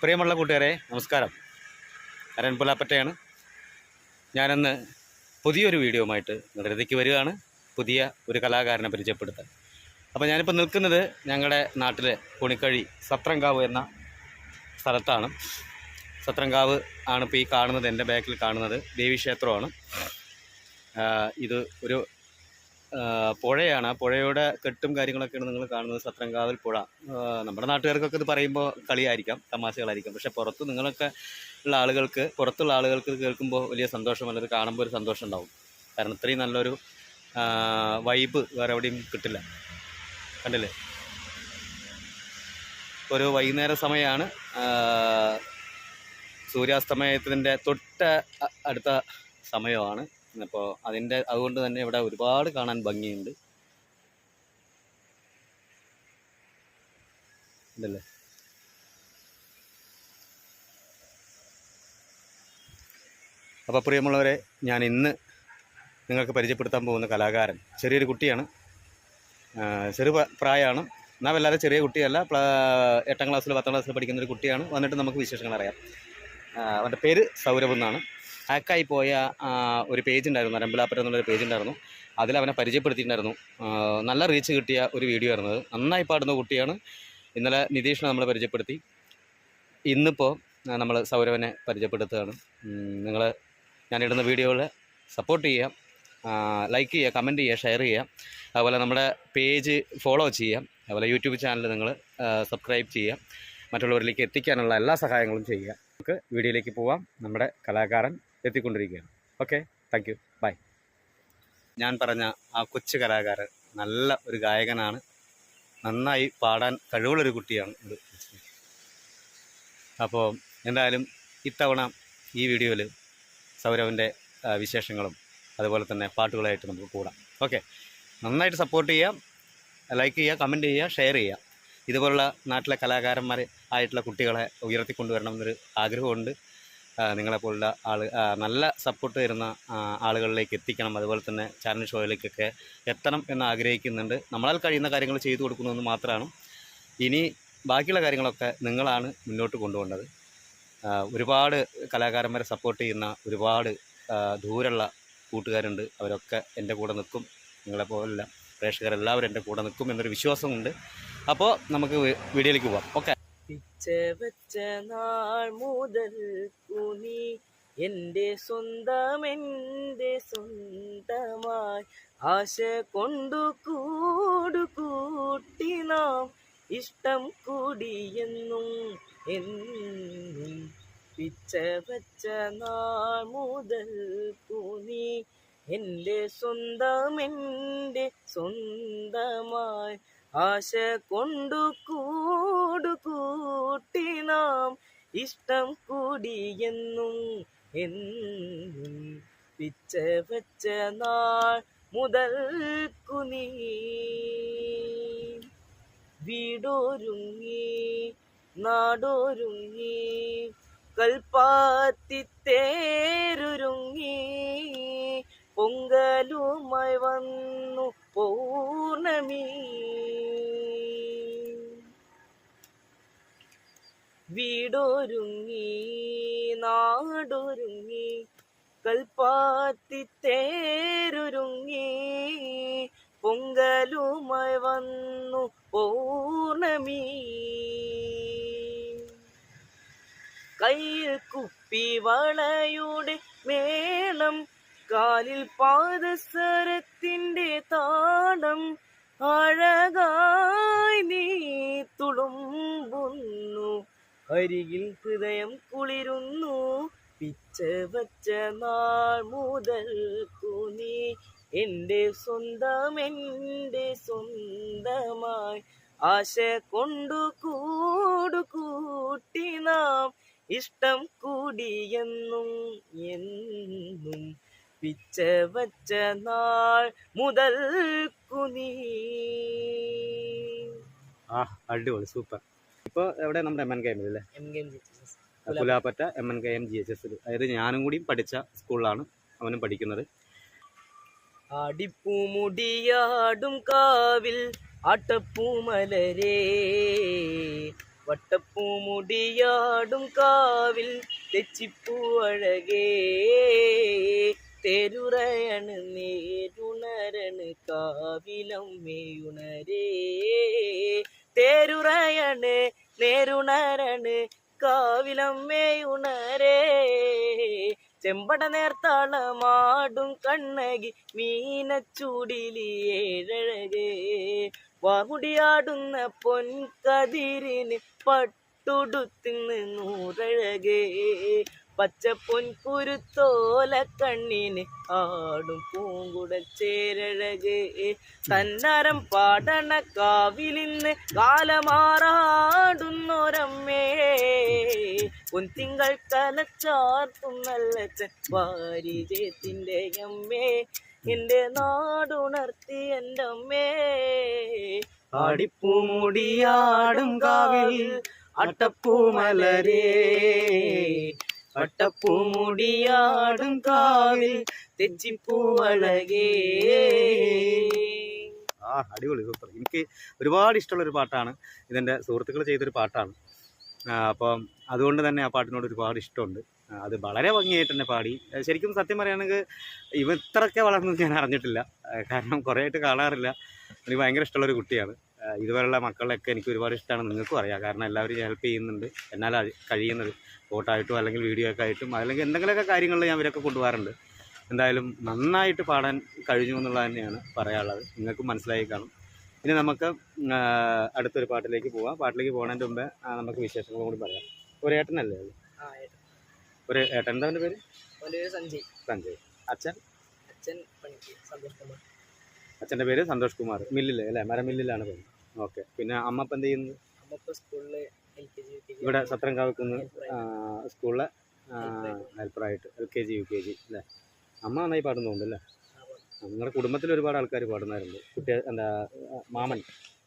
പ്രിയമുള്ള കൂട്ടുകാരെ നമസ്കാരം. അരൺ പുലാപ്പറ്റയാണ്. ഞാനിന്ന് പുതിയൊരു വീഡിയോയുമായിട്ട് നിരതിക്ക് വരികയാണ്. പുതിയ ഒരു കലാകാരനെ പരിചയപ്പെടുത്താൻ. അപ്പോൾ ഞാനിപ്പോൾ നിൽക്കുന്നത് ഞങ്ങളുടെ നാട്ടിലെ കുണിക്കഴി സത്രങ്കാവ് എന്ന സ്ഥലത്താണ്. സത്രങ്കാവ് ആണ് ഇപ്പോൾ ഈ കാണുന്നത് എന്റെ ബാക്കിൽ കാണുന്നത്. ദേവീക്ഷേത്രമാണ്. ഇത് ഒരു പുഴയാണ്. പുഴയുടെ കെട്ടും കാര്യങ്ങളൊക്കെയാണ് നിങ്ങൾ കാണുന്നത്. സത്രങ്കാവൽ പുഴ. നമ്മുടെ നാട്ടുകാർക്കൊക്കെ ഇത് പറയുമ്പോൾ കളിയായിരിക്കാം തമാശകളായിരിക്കാം. പക്ഷേ പുറത്ത് നിങ്ങളൊക്കെ ഉള്ള ആളുകൾക്ക് പുറത്തുള്ള ആളുകൾക്ക് കേൾക്കുമ്പോൾ വലിയ സന്തോഷമല്ല കാണുമ്പോൾ ഒരു സന്തോഷം ഉണ്ടാവും. കാരണം ഇത്രയും നല്ലൊരു വൈബ് വേറെ എവിടെയും കിട്ടില്ല. കണ്ടില്ലേ? ഒരു വൈകുന്നേര സമയമാണ് സൂര്യാസ്തമയത്തിന്റെ തൊട്ട് അടുത്ത സമയമാണ്. അപ്പോൾ അതിന്റെ അതുകൊണ്ട് തന്നെ ഇവിടെ ഒരുപാട് കാണാൻ ഭംഗിയുണ്ട്. ഉണ്ടല്ലേ അപ്പോൾ പ്രിയമുള്ളവരെ ഞാൻ ഇന്ന് നിങ്ങൾക്ക് പരിചയപ്പെടുത്താൻ പോകുന്ന കലാകാരൻ ചെറിയൊരു കുട്ടിയാണ്. ചെറു പ്രായമാണ്. എന്നാൽ വല്ലാതെ ചെറിയ കുട്ടിയല്ല എട്ടാം ക്ലാസ്സിൽ പത്താം ക്ലാസ്സിൽ പഠിക്കുന്ന ഒരു കുട്ടിയാണ്. വന്നിട്ട് നമുക്ക് വിശേഷങ്ങൾ അറിയാം. അവന്റെ പേര് സൗരഭ് എന്നാണ്. ഹാക്കായി പോയ ഒരു പേജ് ഉണ്ടായിരുന്നു അരമ്പലാപ്പുരം എന്നുള്ളൊരു പേജ് ഉണ്ടായിരുന്നു. അതിൽ അവനെ പരിചയപ്പെടുത്തിയിട്ടുണ്ടായിരുന്നു. നല്ല റീച്ച് കിട്ടിയ ഒരു വീഡിയോ ആയിരുന്നു നന്നായി പാടുന്ന കുട്ടിയാണ് ഇന്നലെ നിതീഷിനെ നമ്മൾ പരിചയപ്പെടുത്തി. ഇന്നിപ്പോൾ നമ്മൾ സൗരവനെ പരിചയപ്പെടുത്തുകയാണ്. നിങ്ങൾ ഞാനിടുന്ന വീഡിയോകൾ സപ്പോർട്ട് ചെയ്യുക. ലൈക്ക് ചെയ്യുക കമന്റ് ചെയ്യുക ഷെയർ ചെയ്യുക. അതുപോലെ നമ്മുടെ പേജ് ഫോളോ ചെയ്യുക. അതുപോലെ യൂട്യൂബ് ചാനൽ നിങ്ങൾ സബ്സ്ക്രൈബ് ചെയ്യുക. മറ്റുള്ളവരിലേക്ക് എത്തിക്കാനുള്ള എല്ലാ സഹായങ്ങളും ചെയ്യുക. നമുക്ക് വീഡിയോയിലേക്ക് പോവാം. നമ്മുടെ കലാകാരൻ എത്തിക്കൊണ്ടിരിക്കുകയാണ്. ഓക്കെ താങ്ക് യു ബൈ ഞാൻ പറഞ്ഞ ആ കൊച്ചു കലാകാരൻ നല്ല ഒരു ഗായകനാണ്. നന്നായി പാടാൻ കഴിവുള്ളൊരു കുട്ടിയാണ് അപ്പോൾ എന്തായാലും ഇത്തവണ ഈ വീഡിയോയിൽ സൗരവിന്റെ വിശേഷങ്ങളും അതുപോലെ തന്നെ പാട്ടുകളായിട്ട് നമുക്ക് കൂടാം. ഓക്കെ നന്നായിട്ട് സപ്പോർട്ട് ചെയ്യുക ലൈക്ക് ചെയ്യുക കമന്റ് ചെയ്യുക ഷെയർ ചെയ്യുക ഇതുപോലുള്ള നാട്ടിലെ കലാകാരന്മാർ ആയിട്ടുള്ള കുട്ടികളെ ഉയർത്തിക്കൊണ്ടുവരണം എന്നൊരു ആഗ്രഹമുണ്ട്. നിങ്ങളെപ്പോലുള്ള ആൾ നല്ല സപ്പോർട്ട് തരുന്ന ആളുകളിലേക്ക് എത്തിക്കണം. അതുപോലെ തന്നെ ചാനൽ ഷോയിലേക്കൊക്കെ എത്തണം എന്ന് ആഗ്രഹിക്കുന്നുണ്ട്. നമ്മളാൽ കഴിയുന്ന കാര്യങ്ങൾ ചെയ്തു കൊടുക്കുന്നതെന്ന് മാത്രമാണ്. ഇനി ബാക്കിയുള്ള കാര്യങ്ങളൊക്കെ നിങ്ങളാണ് മുന്നോട്ട് കൊണ്ടുപോകേണ്ടത്. ഒരുപാട് കലാകാരന്മാരെ സപ്പോർട്ട് ചെയ്യുന്ന ഒരുപാട് ദൂരമുള്ള കൂട്ടുകാരുണ്ട്. അവരൊക്കെ എന്റെ കൂടെ നിൽക്കും. നിങ്ങളെപ്പോലുള്ള പ്രേക്ഷകരെല്ലാവരും എന്റെ കൂടെ നിൽക്കും എന്നൊരു വിശ്വാസമുണ്ട്. അപ്പോൾ നമുക്ക് വീഡിയോയിലേക്ക് പോവാം. ഓക്കെ. പിച്ച നാൾ മുതൽ കുനി എന്റെ സ്വന്തം എന്റെ സ്വന്തമായി ആശ കൊണ്ടു കൂടു കൂട്ടി നാം ഇഷ്ടം കൂടിയെന്നും എന്നും പിച്ച വെച്ച നാൾ മുതൽ കുനി എന്റെ സ്വന്തം എന്റെ സ്വന്തമായി ആശ കൊണ്ടു കൂടു കൂട്ടി നാം ഇഷ്ടം കൂടിയെന്നും എന്നും പിച്ച വെച്ച നാൾ മുതൽ കുനി വീടോരുങ്ങി നാടോരുങ്ങി കൽപ്പാത്തി തേരൊരുങ്ങി പൊങ്കലുമായി വന്നു പൗർണമി. വീടൊരുങ്ങി നാടൊരുങ്ങി കൽപ്പാത്തി തേരൊരുങ്ങി പൊങ്കലുമായി വന്നു പൗർണമി. കയ്യിൽ കുപ്പി വളയുടെ മേളം കാലിൽ പാദസരത്തിന്റെ താടം അഴകായി നീ തുളുമ്പുന്നു. അരികിൽ ഹൃദയം കുളിരുന്നു. പിച്ച വച്ച നാൾ മുതൽ കുനി. എന്റെ സ്വന്തം എന്റെ സ്വന്തമായി. ആശ കൊണ്ടു കൂടു കൂട്ടി നാം. ഇഷ്ടം കൂടിയെന്നും എന്നും. പിച്ച വച്ച നാൾ മുതൽ കുനി. ആ അടിപൊളി സൂപ്പർ. ഇപ്പോൾ എവിടെ? നമ്മുടെ എം എൻ കെ എം അല്ലേ? Pulappatta M N K M G H S അതായത് ഞാനും കൂടി പഠിച്ച സ്കൂളിലാണ് അവനും പഠിക്കുന്നത്. ആടിപ്പൂമുടിയാടും കാവിൽ ആട്ടപ്പൂമലരേ. വട്ടപ്പൂമുടിയാടും കാവിൽ തെച്ചിപ്പൂ അഴകേ. തെരുറയണ് നേരുണരണ് കാവിലമ്മയുണരേ തേരുറയണ് നേരുണരണ് കാവിലമ്മേ ഉണരേ. ചെമ്പട നേർത്താളമാടും കണ്ണകി മീനച്ചൂടിലി ഏഴഴകേ. വാമുടിയാടുന്ന പൊൻകതിരിന് പട്ടുടുത്തിന്ന് നൂറഴകേ. പച്ച പൊൻകുരുത്തോല കണ്ണിന് ആടും പൂങ്കുട ചേരഴകേ തന്നരം പാടണ കാവിലിന്ന് കാലമാറാടുന്നൊരമ്മേ. പൊൻതിങ്കൾ കലച്ചാർത്തും നല്ലച്ചൻ വാരിജയത്തിന്റെ അമ്മേ. എന്റെ നാടുണർത്തി എന്റെ അമ്മേ ആടിപ്പൂമുടിയാടും കാവിൽ അട്ടപ്പൂമലരേ. വട്ടപ്പൂമുടിയാടും കാവിൽ തെച്ചിപ്പൂവളകേ ആ അടിപൊളി സൂപ്പർ. എനിക്ക് ഒരുപാട് ഇഷ്ടമുള്ള ഒരു പാട്ടാണ്. ഇതെന്റെ സുഹൃത്തുക്കൾ ചെയ്തൊരു പാട്ടാണ്. അപ്പം അതുകൊണ്ട് തന്നെ ആ പാട്ടിനോട് ഒരുപാട് ഇഷ്ടമുണ്ട്. അത് വളരെ ഭംഗിയായിട്ട് തന്നെ പാടി. ശരിക്കും സത്യം പറയുകയാണെങ്കിൽ ഇവ ഇത്രയൊക്കെ വളർന്നു ഞാൻ അറിഞ്ഞിട്ടില്ല. കാരണം കുറേ ആയിട്ട് കാണാറില്ല. എനിക്ക് ഭയങ്കര ഇഷ്ടമുള്ളൊരു കുട്ടിയാണ്. ഇതുപോലുള്ള മക്കളൊക്കെ എനിക്ക് ഒരുപാട് ഇഷ്ടമാണ്. നിങ്ങൾക്കും അറിയാം. കാരണം എല്ലാവരും ഹെൽപ്പ് ചെയ്യുന്നുണ്ട്. എന്നാൽ കഴിയുന്നത് ഫോട്ടോ ആയിട്ടും അല്ലെങ്കിൽ വീഡിയോ ഒക്കെ ആയിട്ടും അല്ലെങ്കിൽ എന്തെങ്കിലുമൊക്കെ കാര്യങ്ങളിൽ ഞാൻ ഇവരൊക്കെ കൊണ്ടുപോകാറുണ്ട്. എന്തായാലും നന്നായിട്ട് പാടാൻ കഴിഞ്ഞു എന്നുള്ളത് തന്നെയാണ് പറയാനുള്ളത്. നിങ്ങൾക്കും മനസ്സിലായി കാണും. ഇനി നമുക്ക് അടുത്തൊരു പാട്ടിലേക്ക് പോവാം. പാട്ടിലേക്ക് പോകുന്നതിന്റെ മുമ്പേ നമുക്ക് വിശേഷങ്ങളും കൂടി പറയാം. ഒരു ഏട്ടനല്ലേ. ഒരു ഏട്ടൻ. എന്താ അവന്റെ പേര്? സഞ്ജയ്. സഞ്ജയ്. അച്ഛൻ? അച്ഛൻ സന്തോഷ് കുമാർ. അച്ഛന്റെ പേര് സന്തോഷ് കുമാർ. മില്ലിൽ അല്ലേ? മരമില്ലിലാണ് പോകുന്നത് ഓക്കെ. പിന്നെ അമ്മ ഇപ്പം എന്ത് ചെയ്യുന്നത് ഇവിടെ ഇപ്പോൾ സ്കൂളിൽ L K G U K G ഇവിടെ സത്രംകാവക്കുന്ന് സ്കൂളിലെ ഹെൽപ്പറായിട്ട്. L K G U K G അല്ലേ? അമ്മ നന്നായി പാടുന്നുണ്ടല്ലേ നിങ്ങളുടെ കുടുംബത്തിൽ ഒരുപാട് ആൾക്കാർ പാടുന്നവരുണ്ട്. കുട്ടി എന്താ മാമൻ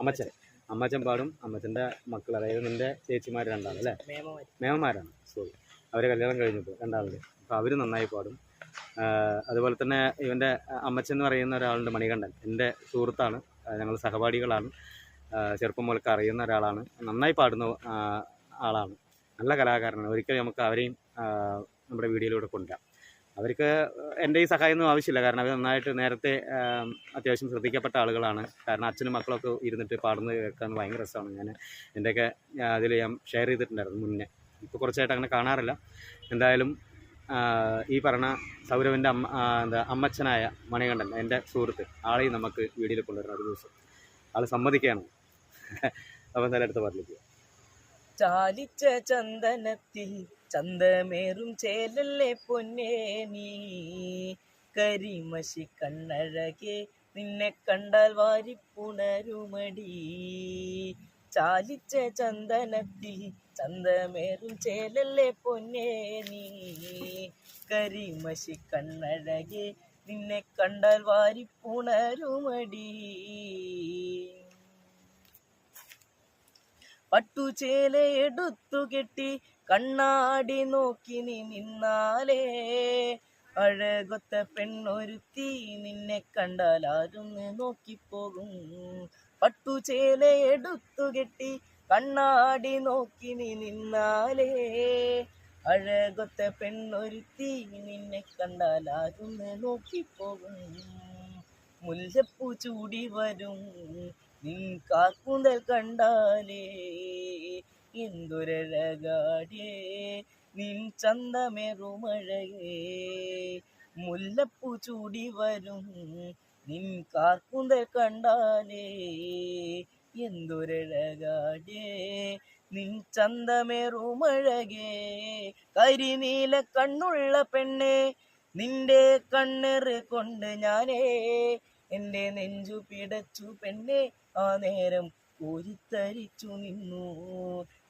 അമ്മച്ചൻ. അമ്മച്ചൻ പാടും അമ്മച്ചന്റെ മക്കൾ അതായത് നിന്റെ ചേച്ചിമാർ രണ്ടാണ് അല്ലേ? മേമമാരാണ്. സോറി അവരെ കല്യാണം കഴിഞ്ഞപ്പോൾ രണ്ടാളുണ്ട്. അപ്പോൾ അവർ നന്നായി പാടും. അതുപോലെ തന്നെ ഇവന്റെ അമ്മച്ചൻ എന്ന് പറയുന്ന ഒരാളുണ്ട് മണികണ്ഠൻ. എന്റെ സുഹൃത്താണ്. ഞങ്ങൾ സഹപാഠികളാണ്. ചെറുപ്പം മുതൽക്ക് അറിയുന്ന ഒരാളാണ്. നന്നായി പാടുന്ന ആളാണ്. നല്ല കലാകാരനാണ്. ഒരിക്കലും നമുക്ക് അവരെയും നമ്മുടെ വീഡിയോയിലൂടെ കൊണ്ടുവരാം. അവർക്ക് എന്റെ ഈ സഹായമൊന്നും ആവശ്യമില്ല. കാരണം അവർ നന്നായിട്ട് നേരത്തെ അത്യാവശ്യം ശ്രദ്ധിക്കപ്പെട്ട ആളുകളാണ്. കാരണം അച്ഛനും മക്കളൊക്കെ ഇരുന്നിട്ട് പാടുന്നത് കേൾക്കാൻ ഭയങ്കര രസമാണ്. ഞാൻ എന്റെയൊക്കെ അതിൽ ഞാൻ ഷെയർ ചെയ്തിട്ടുണ്ടായിരുന്നു മുന്നേ. ഇപ്പോൾ കുറച്ചായിട്ട് അങ്ങനെ കാണാറില്ല. എന്തായാലും ഈ പറഞ്ഞ സൗരവിന്റെ അമ്മ എന്താ അമ്മച്ചനായ മണികണ്ഠൻ എന്റെ സുഹൃത്ത് ആളെയും നമുക്ക് വീഡിയോയിൽ കൊണ്ടുവരണം ഒരു ദിവസം. ആൾ സമ്മതിക്കുകയാണ്. അപ്പോൾ എന്തായാലും അടുത്ത പാട്ടിലേക്ക് ചാലിച്ച ചന്ദനത്തിൽ ചന്തമേറും ചേലല്ലേ പൊന്നേ നീ? കരിമഷി കണ്ണഴകെ നിന്നെ കണ്ടാൽ വാരിപ്പുണരുമടി. ചാലിച്ച ചന്ദനത്തിൽ ചന്തമേറും ചേലല്ലേ പൊന്നേ നീ? കരിമഷി കണ്ണഴകെ നിന്നെ കണ്ടാൽ വാരിപ്പുണരുമടി. പട്ടുചേല എടുത്തു കെട്ടി കണ്ണാടി നോക്കി നീ നിന്നാലേ. അഴകൊത്ത പെണ്ണൊരുത്തി നിന്നെ കണ്ടാൽ ആരും നോക്കിപ്പോകും. പട്ടുചേല എടുത്തു കെട്ടി കണ്ണാടി നോക്കി നീ നിന്നാലേ. അഴകൊത്ത പെണ്ണൊരുത്തി നിന്നെ കണ്ടാൽ ആരും നോക്കിപ്പോകും. മുല്ലപ്പൂ ചൂടി വരും. നിൻ കാക്കുന്തൽ കണ്ടാനേ എന്തൊരഴകാടേ നിൻ ചന്തമേറുമഴകേ മുല്ലപ്പൂ ചൂടി വരും നിൻ കാക്കുന്തൽ കണ്ടാനേ എന്തൊരഴകാടേ നിൻ ചന്തമേറുമഴകേ കരിനീല കണ്ണുള്ള പെണ്ണെ നിന്റെ കണ്ണെറ് കൊണ്ട് ഞാനേ എന്റെ നെഞ്ചു പിടച്ചു പെണ്ണെ ആ നേരം കോരിത്തരിച്ചു നിന്നു.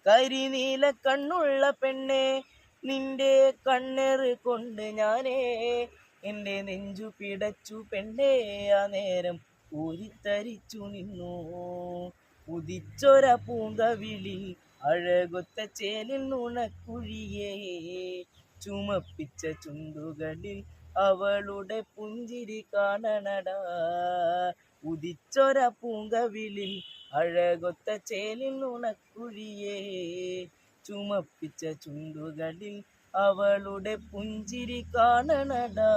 കരിനീല കണ്ണുള്ള പെണ്ണെ നിന്റെ കണ്ണെറ് കൊണ്ട് ഞാനേ. എന്റെ നെഞ്ചു പിടച്ചു പെണ്ണെ ആ നേരം ഊരിത്തരിച്ചു നിന്നു. ഉദിച്ചൊര പൂങ്കവിളി അഴകൊത്ത ചേലിൽ നുണക്കുഴിയേ. ചുമപ്പിച്ച ചുണ്ടുകളിൽ അവളുടെ പുഞ്ചിരി കാണണടാ. ഉദിച്ചൊര പൂങ്കവിളിൽ അഴകൊത്ത ചേലിൽ ഉണക്കുഴിയേ ചുമപ്പിച്ച ചുണ്ടുകളിൽ അവളുടെ പുഞ്ചിരി കാണണടാ.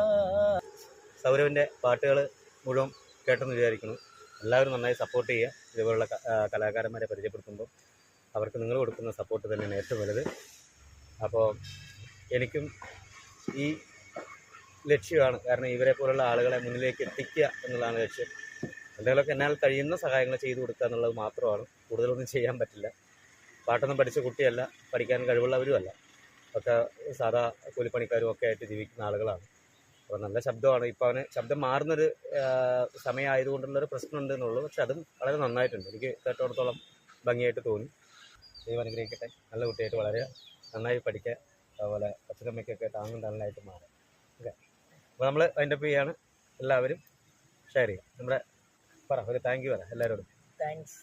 സൗരവിന്റെ പാട്ടുകൾ മുഴുവൻ കേട്ടെന്ന് വിചാരിക്കുന്നു. എല്ലാവരും നന്നായി സപ്പോർട്ട് ചെയ്യുക. ഇതുപോലുള്ള കലാകാരന്മാരെ പരിചയപ്പെടുത്തുമ്പോൾ അവർക്ക് നിങ്ങൾ കൊടുക്കുന്ന സപ്പോർട്ട് തന്നെയാണ് ഏറ്റവും വലുത്. അപ്പോൾ എനിക്കും ഈ ലക്ഷ്യമാണ്. കാരണം ഇവരെ പോലുള്ള ആളുകളെ മുന്നിലേക്ക് എത്തിക്കുക എന്നുള്ളതാണ് ലക്ഷ്യം. എന്തെങ്കിലുമൊക്കെ എന്നാൽ കഴിയുന്ന സഹായങ്ങൾ ചെയ്തു കൊടുക്കുക എന്നുള്ളത് മാത്രമാണ്. കൂടുതലൊന്നും ചെയ്യാൻ പറ്റില്ല. പാട്ടൊന്നും പഠിച്ച കുട്ടിയല്ല. പഠിക്കാൻ കഴിവുള്ളവരും അല്ല. ഒക്കെ സാധാ കൂലിപ്പണിക്കാരും ഒക്കെ ആയിട്ട് ജീവിക്കുന്ന ആളുകളാണ്. അപ്പോൾ നല്ല ശബ്ദമാണ്. ഇപ്പോൾ അവന് ശബ്ദം മാറുന്നൊരു സമയമായതുകൊണ്ടുള്ളൊരു പ്രശ്നമുണ്ട് എന്നുള്ളൂ. പക്ഷെ അതും വളരെ നന്നായിട്ടുണ്ട്. എനിക്ക് കേട്ടോടത്തോളം ഭംഗിയായിട്ട് തോന്നി. ദൈവം അനുഗ്രഹിക്കട്ടെ. നല്ല കുട്ടിയായിട്ട് വളരെ നന്നായി പഠിക്കുക. അതുപോലെ പച്ചക്കമ്മിക്കൊക്കെ താങ്ങും തണലായിട്ട് മാറും. ഓക്കെ. അപ്പോൾ നമ്മൾ അതിന്റെ ചെയ്യാണ്. എല്ലാവരും ഷെയർ ചെയ്യുക. നമ്മുടെ പറ ഒരു താങ്ക് യു പറ എല്ലാവരോടും. താങ്ക്സ്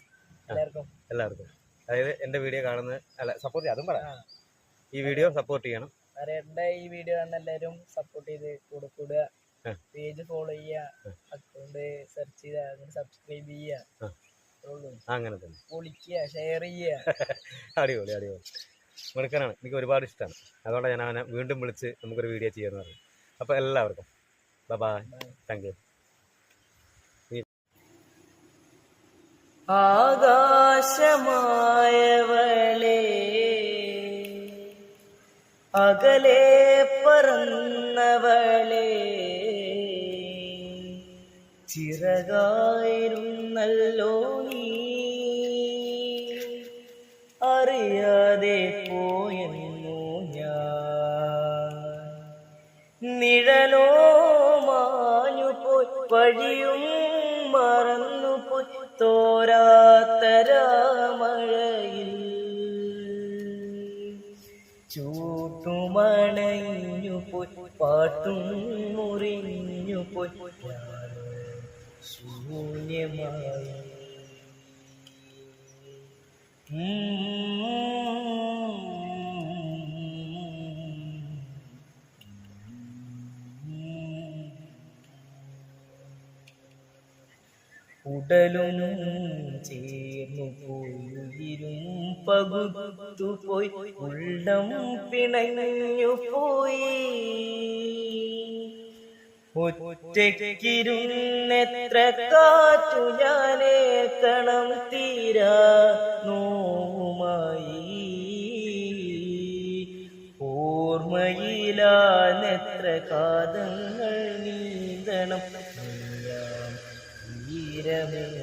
എല്ലാവർക്കും. എല്ലാവർക്കും. അതായത് എന്റെ വീഡിയോ കാണുന്ന അല്ല സപ്പോർട്ട് ചെയ്യുക അതും പറ. ഈ വീഡിയോ സപ്പോർട്ട് ചെയ്യണം. അറിയട്ടെ ഈ വീഡിയോ കാണുന്ന എല്ലാവരും സപ്പോർട്ട് ചെയ്ത് കൂടെ കൂടുക. പേജ് ഫോളോ ചെയ്യുക. അക്കൗണ്ട് സെർച്ച് ചെയ്യുക. സബ്സ്ക്രൈബ് ചെയ്യുക അങ്ങനെ തന്നെ. വിളിക്കുക ഷെയർ ചെയ്യുക. അടിപൊളി അടിപൊളി. മിടുക്കനാണ്. എനിക്ക് ഒരുപാട് ഇഷ്ടമാണ് അതുകൊണ്ട് ഞാൻ അവനെ വീണ്ടും വിളിച്ച് നമുക്കൊരു വീഡിയോ ചെയ്യാമെന്ന് പറഞ്ഞു. അപ്പോൾ എല്ലാവർക്കും ബൈ താങ്ക് യു ആകാശമായവളെ അകലെ പറന്നവളെ ചിറകായിരുന്നല്ലോ നീ. വഴിയും മറന്നു പോയി. തോരാത്തരാമഴയിൽ ചൂട്ടുമണഞ്ഞു പോയി. പാട്ടും മുറിഞ്ഞു പോയി. ശൂന്യമായി. ഉടലും ചേർന്നു പോയി ഉയിരും പകുത്തു പോയി ഉള്ളം പിണഞ്ഞു പോയി. ഒറ്റയ്ക്കിരുന്നെത്ര കാറ്റു ഞാനേ കണം തീരാ. together